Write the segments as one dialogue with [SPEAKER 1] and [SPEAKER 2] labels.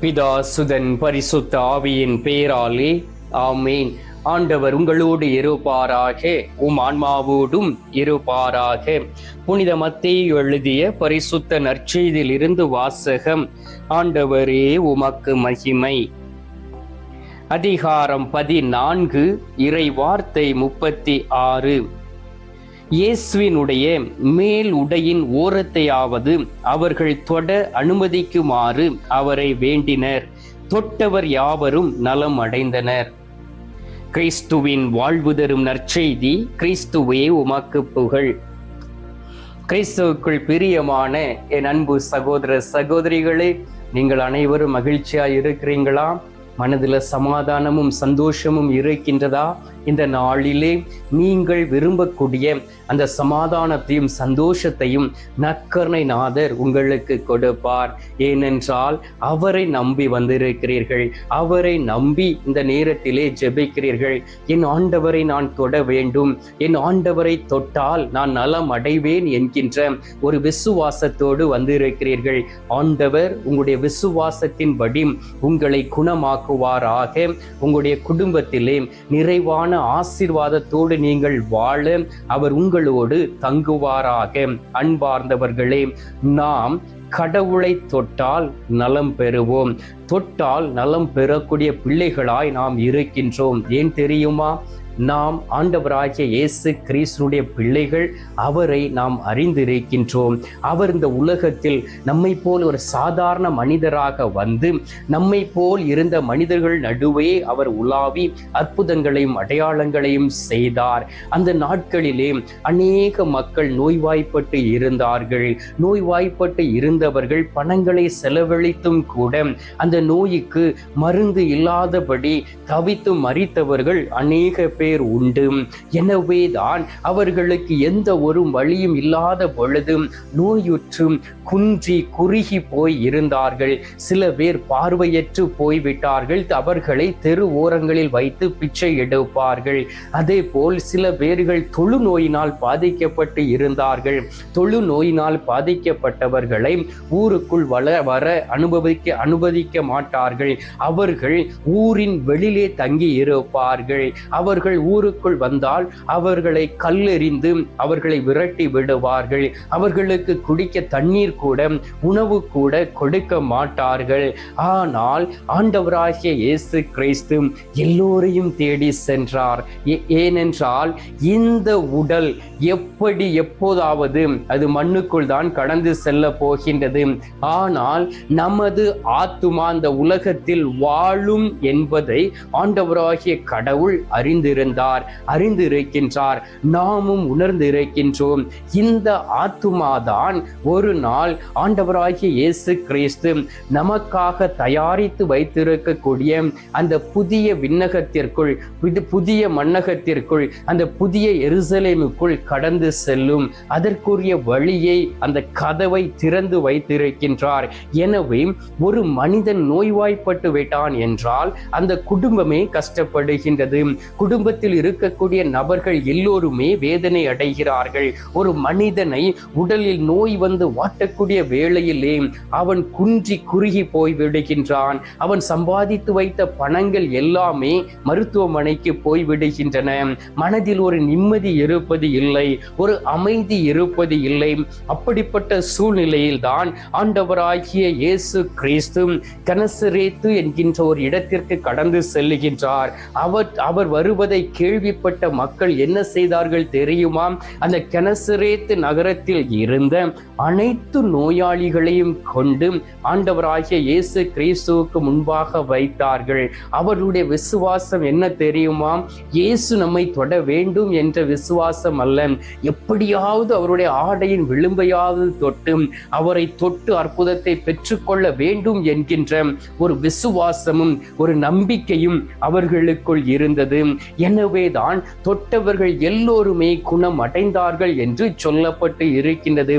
[SPEAKER 1] பிதா சுதன் பரிசுத்த ஆவியின் பேராலே ஆமேன். ஆண்டவர் உங்களோடு இருப்பாராக உம் ஆன்மாவோடும் இருப்பாராக. புனித மத்தேயு எழுதிய பரிசுத்த நற்செய்தியிலிருந்து வாசகம் ஆண்டவரே உமக்கு மகிமை. அதிகாரம் பதினான்கு இறை வார்த்தை முப்பத்தி ஆறு. இயேசுவினுடைய மேல் உடையின் ஓரத்தையாவது அவர்கள் தொட அனுமதிக்குமாறு அவரை வேண்டினர். தொட்டவர் யாவரும் நலம் அடைந்தனர். கிறிஸ்துவின் வாழ்வு தரும் நற்செய்தி கிறிஸ்துவே உமாக்கு புகழ். கிறிஸ்துவுக்குள் பிரியமான என் அன்பு சகோதர சகோதரிகளே நீங்கள் அனைவரும் மகிழ்ச்சியாய் இருக்கிறீங்களா மனதில் சமாதானமும் சந்தோஷமும் இருக்கின்றதா? இந்த நாளிலே நீங்கள் விரும்பக்கூடிய அந்த சமாதானத்தையும் சந்தோஷத்தையும் நற்கருணை நாதர் உங்களுக்கு கொடுப்பார். ஏனென்றால் அவரை நம்பி வந்திருக்கிறீர்கள். அவரை நம்பி இந்த நேரத்திலே ஜெபிக்கிறீர்கள். என் ஆண்டவரை நான் தொட வேண்டும். என் ஆண்டவரை தொட்டால் நான் நலம் அடைவேன் என்கின்ற ஒரு விசுவாசத்தோடு வந்திருக்கிறீர்கள். ஆண்டவர் உங்களுடைய விசுவாசத்தின்படி உங்களை குணமாக்கும் குணமாக்குவாராக உங்களுடைய குடும்பத்திலே நிறைவான ஆசீர்வாதத்தோடு நீங்கள் வாழ அவர் உங்களோடு தங்குவாராக. அன்பார்ந்தவர்களே நாம் கடவுளை தொட்டால் நலம் பெறுவோம். தொட்டால் நலம் பெறக்கூடிய பிள்ளைகளாய் நாம் இருக்கின்றோம். ஏன் தெரியுமா? நாம் ஆண்டவராகிய இயேசு கிறிஸ்துனுடைய பிள்ளைகள் அவரை நாம் அறிந்திருக்கின்றோம். அவர் இந்த உலகத்தில் நம்மை போல் ஒரு சாதாரண மனிதராக வந்து நம்மை போல் இருந்த மனிதர்கள் நடுவே அவர் உலாவி அற்புதங்களையும் அடையாளங்களையும் செய்தார். அந்த நாட்களிலே அநேக மக்கள் நோய்வாய்ப்பட்டு இருந்தார்கள். நோய்வாய்ப்பட்டு இருந்தவர்கள் பணங்களை செலவழித்தும் கூட அந்த நோய்க்கு மருந்து இல்லாதபடி தவித்து மறித்தவர்கள் அநேக பேர் உண்டு. எனவேதான் அவர்களுக்கு எந்த ஒரு வழியும் இல்லாத பொழுது நோயுற்றும் குன்றி குறுகி போய் இருந்தார்கள். சில பேர் பார்வையற்று போய்விட்டார்கள். அவர்களை தெரு ஓரங்களில் வைத்து பிச்சை எடுப்பார்கள். அதே போல் சில பேர்கள் தொழு நோயினால் பாதிக்கப்பட்டு இருந்தார்கள். தொழு நோயினால் பாதிக்கப்பட்டவர்களை ஊருக்குள் வள வர அனுபவிக்க அனுமதிக்க மாட்டார்கள். அவர்கள் ஊரின் வெளியிலே தங்கி இருப்பார்கள் அவர்கள் ஊருக்குள் வந்தால் அவர்களை கல்லெறிந்து அவர்களை விரட்டி விடுவார்கள். அவர்களுக்கு குடிக்க தண்ணீர் கூட உணவு கூட கொடுக்க மாட்டார்கள். ஆனால் ஆண்டவராகிய இயேசு கிறிஸ்து எல்லோரையும் தேடி சென்றார். ஏனென்றால் இந்த உடல் எப்படி எப்போதாவது அது மண்ணுக்குள் தான் கடந்து செல்ல போகின்றது. ஆனால் நமது ஆத்துமா அந்த உலகத்தில் வாழும் என்பதை ஆண்டவராகிய கடவுள் அறிந்திருந்தார் அறிந்திருக்கின்றார் நாமும் உணர்ந்திருக்கின்றோம். இந்த ஆத்துமாதான் ஒரு நாள் ஆண்டவராகிய இயேசு கிறிஸ்து நமக்காக தயாரித்து வைத்திருக்கக்கூடிய அந்த புதிய விண்ணகத்திற்குள் புதிய மன்னகத்திற்குள் அந்த புதிய எருசலேமுக்குள் கடந்து செல்லும் அதற்குரிய வழியை அந்த கதவை திறந்து வைத்திருக்கின்றார். எனவே ஒரு மனிதன் நோய்வாய்ப்பட்டு விட்டான் என்றால் அந்த குடும்பமே கஷ்டப்படுகின்றது. குடும்ப குடும்பத்தில் இருக்கக்கூடிய நபர்கள் எல்லோருமே வேதனை அடைகிறார்கள். ஒரு மனிதனை உடலில் நோய் வந்து வாட்டக்கூடிய வேளையிலே அவன் குன்றி குறுகி போய் விடுகின்றான். அவன் சம்பாதித்து வைத்த பணங்கள் எல்லாமே மருத்துவமனைக்கு போய் விடுகின்றன. மனதில் ஒரு நிம்மதி இருப்பது இல்லை ஒரு அமைதி இருப்பது இல்லை. அப்படிப்பட்ட சூழ்நிலையில் தான் ஆண்டவராகிய இயேசு கிறிஸ்து கனசரேத்து என்கின்ற ஒரு இடத்திற்கு கடந்து செல்லுகின்றார். அவர் அவர் வருவதை கேள்விப்பட்ட மக்கள் என்ன செய்தார்கள் தெரியுமா அந்த கெனசரேத்து நகரத்தில் இருந்த அனைத்து நோயாளிகளையும் கொண்டு ஆண்டவராகிய இயேசு கிறிஸ்துவுக்கு முன்பாக வைத்தார்கள். அவருடைய விசுவாசம் என்ன தெரியுமா இயேசு நம்மை தொட வேண்டும் என்ற விசுவாசம் அல்ல. எப்படியாவது அவருடைய ஆடையின் விளிம்பையாவது தொட்டு அவரை தொட்டு அற்புதத்தை பெற்றுக்கொள்ள வேண்டும் என்கின்ற ஒரு விசுவாசமும் ஒரு நம்பிக்கையும் அவர்களுக்குள் இருந்தது. எனவேதான் தொட்டவர்கள் எல்லோருமே குணம் அடைந்தார்கள் என்று சொல்லப்பட்டு இருக்கின்றது.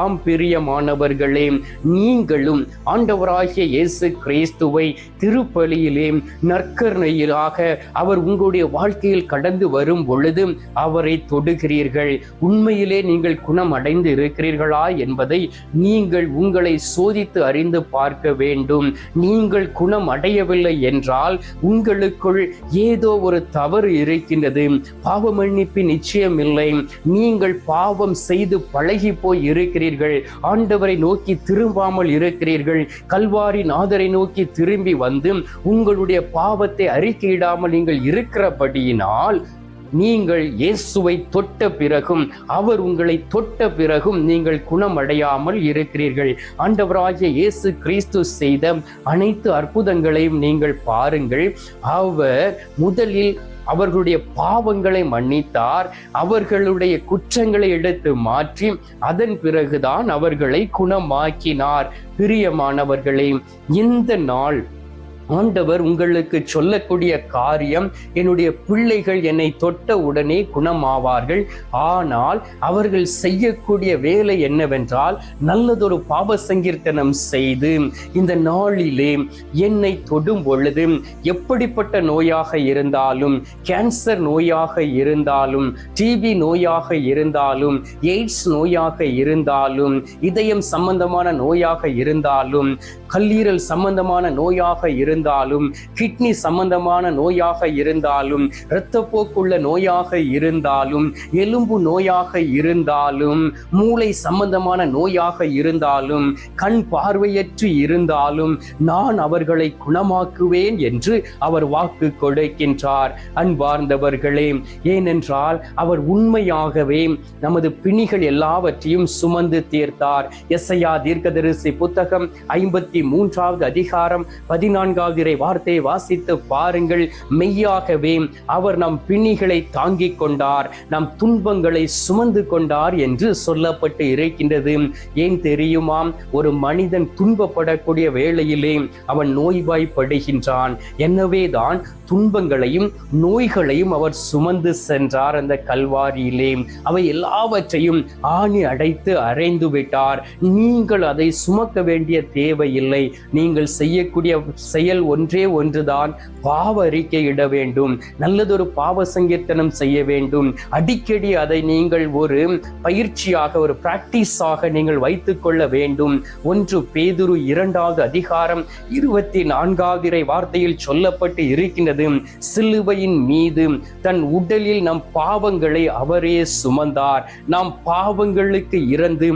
[SPEAKER 1] ஆம் பிரியமானவர்களே நீங்களும் ஆண்டவராகிய இயேசு கிறிஸ்துவை திருப்பலியிலே நற்கர்ணையிலாக அவர் உங்களுடைய வாழ்க்கையில் கடந்து வரும் பொழுது அவரை தொடுகிறீர்கள். உண்மையிலே நீங்கள் குணம் அடைந்து இருக்கிறீர்களா என்பதை நீங்கள் உங்களை சோதித்து அறிந்து பார்க்க வேண்டும். நீங்கள் குணம் அடையவில்லை என்றால் உங்களுக்குள் ஏதோ ஒரு தவறு இருக்கின்றது. பாவ மன்னிப்பு நிச்சயம் இல்லை நீங்கள் பாவம் செய்து பழகி போய் இருக்கிறீர்கள். ஆண்டவரை நோக்கி திரும்பாமல் இருக்கிறீர்கள். கல்வாரி நாதரை நோக்கி திரும்பி வந்து உங்களுடைய பாவத்தை அறிக்கையிடாமல் நீங்கள் இருக்கிறபடியினால் நீங்கள் இயேசுவை தொட்ட பிறகும் அவர் உங்களை தொட்ட பிறகும் நீங்கள் குணமடையாமல் இருக்கிறீர்கள். ஆண்டவராகிய இயேசு கிறிஸ்து செய்த அனைத்து அற்புதங்களையும் நீங்கள் பாருங்கள். அவர் முதலில் அவர்களுடைய பாவங்களை மன்னித்தார் அவர்களுடைய குற்றங்களை எடுத்து மாற்றி அதன் பிறகுதான் அவர்களை குணமாக்கினார். பிரியமானவர்களே இந்த நாள் ஆண்டவர் உங்களுக்கு சொல்லக்கூடிய காரியம் என்னுடைய பிள்ளைகள் என்னை தொட்ட உடனே குணமாவார்கள். ஆனால் அவர்கள் செய்யக்கூடிய வேலை என்னவென்றால் நல்லதொரு பாவ சங்கீர்த்தனம் செய்து இந்த நாளிலே என்னை தொடும் பொழுது எப்படிப்பட்ட நோயாக இருந்தாலும் கேன்சர் நோயாக இருந்தாலும் டிபி நோயாக இருந்தாலும் எய்ட்ஸ் நோயாக இருந்தாலும் இதயம் சம்பந்தமான நோயாக இருந்தாலும் கல்லீரல் சம்பந்தமான நோயாக இருந்தாலும் இருந்தாலும் கிட்னி சம்பந்தமான நோயாக இருந்தாலும் இரத்தப்போக்குள்ள நோயாக இருந்தாலும் எலும்பு நோயாக இருந்தாலும் மூளை சம்பந்தமான நோயாக இருந்தாலும் கண் பார்வையற்று இருந்தாலும் நான் அவர்களை குணமாக்குவேன் என்று அவர் வாக்கு கொடுக்கின்றார். அன்பார்ந்தவர்களே ஏனென்றால் அவர் உண்மையாகவே நமது பிணிகள் எல்லாவற்றையும் சுமந்து தீர்த்தார். எஸ்ஐயா தீர்க்கதரிசி புத்தகம் ஐம்பத்தி மூன்றாவது அதிகாரம் பதினான்காவது இறை வார்த்தையை வாசித்து பாருங்கள். மெய்யாகவே அவர் நம் பிணிகளை தாங்கிக் கொண்டார். நம் துன்பங்களை சுமந்து கொண்டார் என்று சொல்லப்பட்டு இருக்கின்றது. ஏன் தெரியுமாம் ஒரு மனிதன் துன்பப்படக்கூடிய வேளையிலே அவன் நோய்வாய்ப்படுகின்றான். எனவேதான் துன்பங்களையும் நோய்களையும் அவர் சுமந்து சென்றார் அந்த கல்வாரியிலே. அவை எல்லாவற்றையும் ஆணி அடைத்து அறைந்து விட்டார். நீங்கள் அதை சுமக்க வேண்டிய தேவையில்லை. நீங்கள் செய்யக்கூடிய செயல் ஒன்றே ஒன்றுதான். பாவ அறிக்கை இட வேண்டும். நல்லதொரு பாவ சங்கீர்த்தனம் செய்ய வேண்டும். அடிக்கடி அதை நீங்கள் ஒரு பயிற்சியாக ஒரு பிராக்டிஸாக நீங்கள் வைத்துக் கொள்ள வேண்டும். ஒன்று பேதுரு இரண்டாவது அதிகாரம் இருபத்தி நான்காவது வார்த்தையில் சொல்லப்பட்டு இருக்கின்றது. சிலுவையின் மீது தன் உடலில் நம் பாவங்களை அவரே சுமந்தார். நாம் பாவங்களுக்கு இறந்து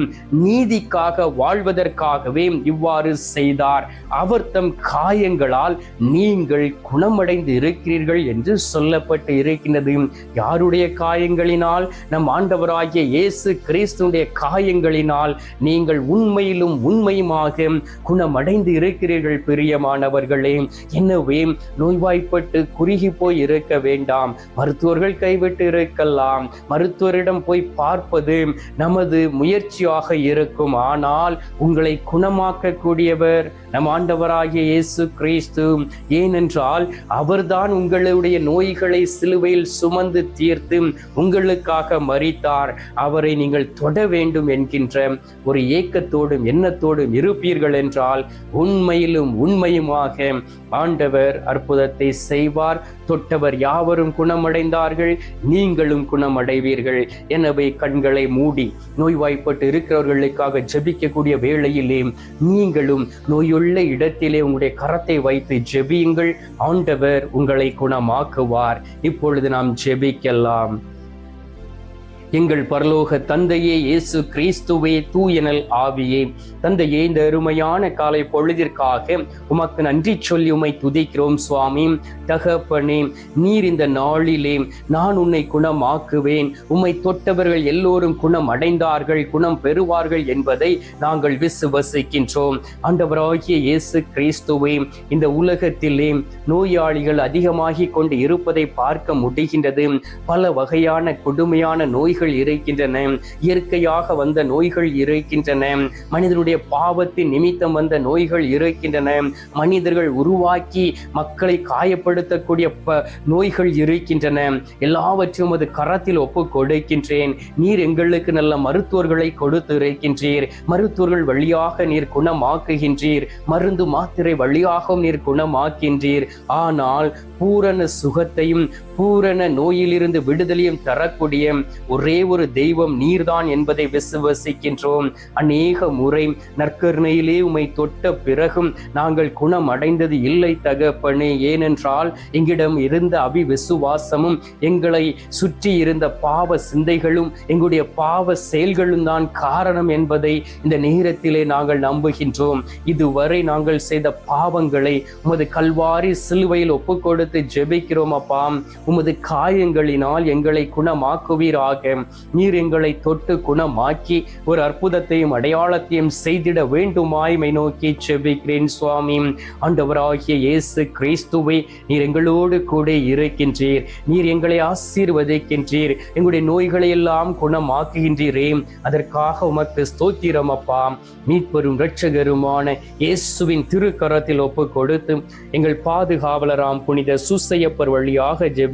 [SPEAKER 1] நீதிக்காக வாழ்வதற்காகவே இவ்வாறு செய்தார். அவர் தம் காயங்களால் நீங்கள் குணமடைந்து இருக்கிறீர்கள் என்று சொல்லப்பட்டு இருக்கின்றது. யாருடைய காயங்களினால்? நம் ஆண்டவராகிய இயேசு கிறிஸ்துடைய காயங்களினால் நீங்கள் உண்மையிலும் உண்மையுமாக குணமடைந்து இருக்கிறீர்கள் பிரியமானவர்களே. எனவே நோய்வாய்ப்பட்டு குறுகி போய் இருக்க வேண்டாம். மருத்துவர்கள் கைவிட்டு இருக்கலாம். மருத்துவரிடம் போய் பார்ப்பது நமது முயற்சியாக இருக்கும். ஆனால் உங்களை குணமாக்கக்கூடியவர் நம் ஆண்டவராகிய இயேசு கிறிஸ்து. ஏனென்றால் அவர்தான் உங்களுடைய நோய்களை சிலுவையில் சுமந்து தீர்த்து உங்களுக்காக மறித்தார் அவரை நீங்கள் தொட வேண்டும் என்கின்ற ஒரு ஏக்கத்தோடும் எண்ணத்தோடும் இருப்பீர்கள் என்றால் உண்மையிலும் உண்மையுமாக ஆண்டவர் அற்புதத்தை செய் செய்வார். தொட்டவர் யாவரும் குணமடைந்தார்கள்? நீங்களும் குணமடைவீர்கள். எனவே கண்களை மூடி நோய்வாய்ப்பட்டு இருக்கிறவர்களுக்காக ஜெபிக்கக்கூடிய வேளையிலே நீங்களும் நோயுள்ள இடத்திலே உங்களுடைய கரத்தை வைத்து ஜெபியுங்கள். ஆண்டவர் உங்களை குணமாக்குவார். இப்பொழுது நாம் ஜெபிக்கலாம். எங்கள் பரலோக தந்தையே இயேசு கிறிஸ்துவே தூயனல் ஆவியே. தந்தையே இந்த அருமையான காலை பொழுதிற்காக உமக்கு நன்றி சொல்லி உம்மை துதிக்கிறோம் சுவாமி. தகப்பனே நீர் இந்த நாளிலே நான் உன்னை குணமாக்குவேன். உம்மை தொட்டவர்கள் எல்லோரும் குணம் அடைந்தார்கள் குணம் பெறுவார்கள் என்பதை நாங்கள் விசுவசிக்கின்றோம். ஆண்டவராகிய இயேசு கிறிஸ்துவே இந்த உலகத்திலே நோயாளிகள் அதிகமாகிக் கொண்டு இருப்பதை பார்க்க முடிகின்றது. பல வகையான கொடுமையான நோய்கள் நோய்கள் இருக்கின்றன. இயற்கையாக வந்த நோய்கள் இருக்கின்றன. மனிதனுடைய பாவத்தின் நிமித்தம் வந்த நோய்கள் இருக்கின்றன. மனிதர்கள் உருவாக்கி மக்களை காயப்படுத்தக்கூடிய நோய்கள் இருக்கின்றன. எல்லாவற்றையும் அது கரத்தில் ஒப்பு கொடுக்கின்றேன். நீர் எங்களுக்கு நல்ல மருத்துவர்களை கொடுத்து இருக்கின்றீர் மருத்துவர்கள் வழியாக நீர் குணமாக்குகின்றீர். மருந்து மாத்திரை வழியாகவும் நீர் குணமாக்கின்றீர். ஆனால் பூரண சுகத்தையும் பூரண நோயிலிருந்து விடுதலையும் தரக்கூடிய ஒரே ஒரு தெய்வம் நீர்தான் என்பதை விசுவசிக்கின்றோம். அநேக முறை நற்கருணையிலே உமை தொட்ட பிறகும் நாங்கள் குணம் அடைந்தது இல்லை தகப்பனே. ஏனென்றால் எங்களிடம் இருந்த அபிவிசுவாசமும் எங்களை சுற்றி இருந்த பாவ சிந்தைகளும் எங்களுடைய பாவ செயல்களும் தான் காரணம் என்பதை இந்த நேரத்திலே நாங்கள் நம்புகின்றோம். இதுவரை நாங்கள் செய்த பாவங்களை உமது கல்வாரி சிலுவையில் ஒப்பு கொடுத்து ஜெபிக்கிறோம் அப்பா. உமது காயங்களினால் எங்களை குணமாக்குவீராக. நீர் எங்களை தொட்டு குணமாக்கி ஒரு அற்புதத்தையும் அடையாளத்தையும் செய்திட வேண்டுமாய்மை நோக்கி செபிக்கிறேன் சுவாமி. ஆண்டவராகிய இயேசு கிறிஸ்துவை நீர் எங்களோடு கூட இருக்கின்றீர். நீர் எங்களை ஆசீர்வதிக்கின்றீர். எங்களுடைய நோய்களை எல்லாம் குணமாக்குகின்றீரே. அதற்காக உமக்கு ஸ்தோத்திரம் அப்பா. மீட்பெரும் இரட்சகருமான இயேசுவின் திருக்கரத்தில் ஒப்பு கொடுத்து எங்கள் பாதுகாவலராம் புனித சுசையப்பர் வழியாக ஜெபி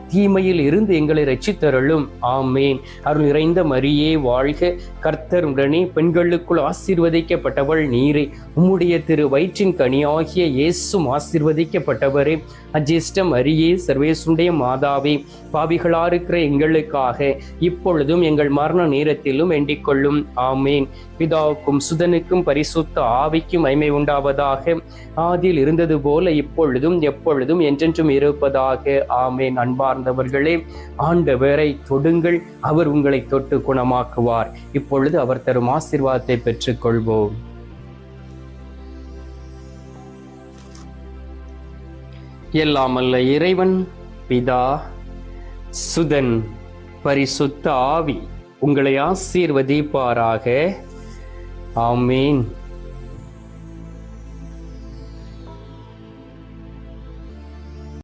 [SPEAKER 1] தீமையில் இருந்து எங்களை ரட்சித்தருளும் ஆமேன். அருள் நிறைந்த மரியே வாழ்க கர்த்தர் உடனே பெண்களுக்குள் ஆசீர்வதிக்கப்பட்டவள் நீரே. உம்முடைய திரு வயிற்றின் கனியாகிய இயேசும் ஆசீர்வதிக்கப்பட்டவரே. அஜேஷ்டம் அரியே சர்வேசுடைய மாதாவே பாவிகளா இருக்கிற எங்களுக்காக இப்பொழுதும் எங்கள் மரண நேரத்திலும் வேண்டிக்கொள்ளும். ஆமேன். பிதாவுக்கும் சுதனுக்கும் பரிசுத்த ஆவிக்கும் மைமை உண்டாவதாக. ஆதியில் இருந்தது போல இப்பொழுதும் எப்பொழுதும் என்றென்றும் இருப்பதாக. ஆமேன். அன்பார் சார்ந்தவர்களே ஆண்டவரை தொடுங்கள் அவர் உங்களை தொட்டு குணமாக்குவார். இப்பொழுது அவர் தரும் ஆசீர்வாதத்தை பெற்றுக்கொள்வோம். எல்லாம் அல்ல இறைவன் பிதா சுதன் பரிசுத்த ஆவி உங்களை ஆசீர்வதிப்பாராக. ஆமீன்.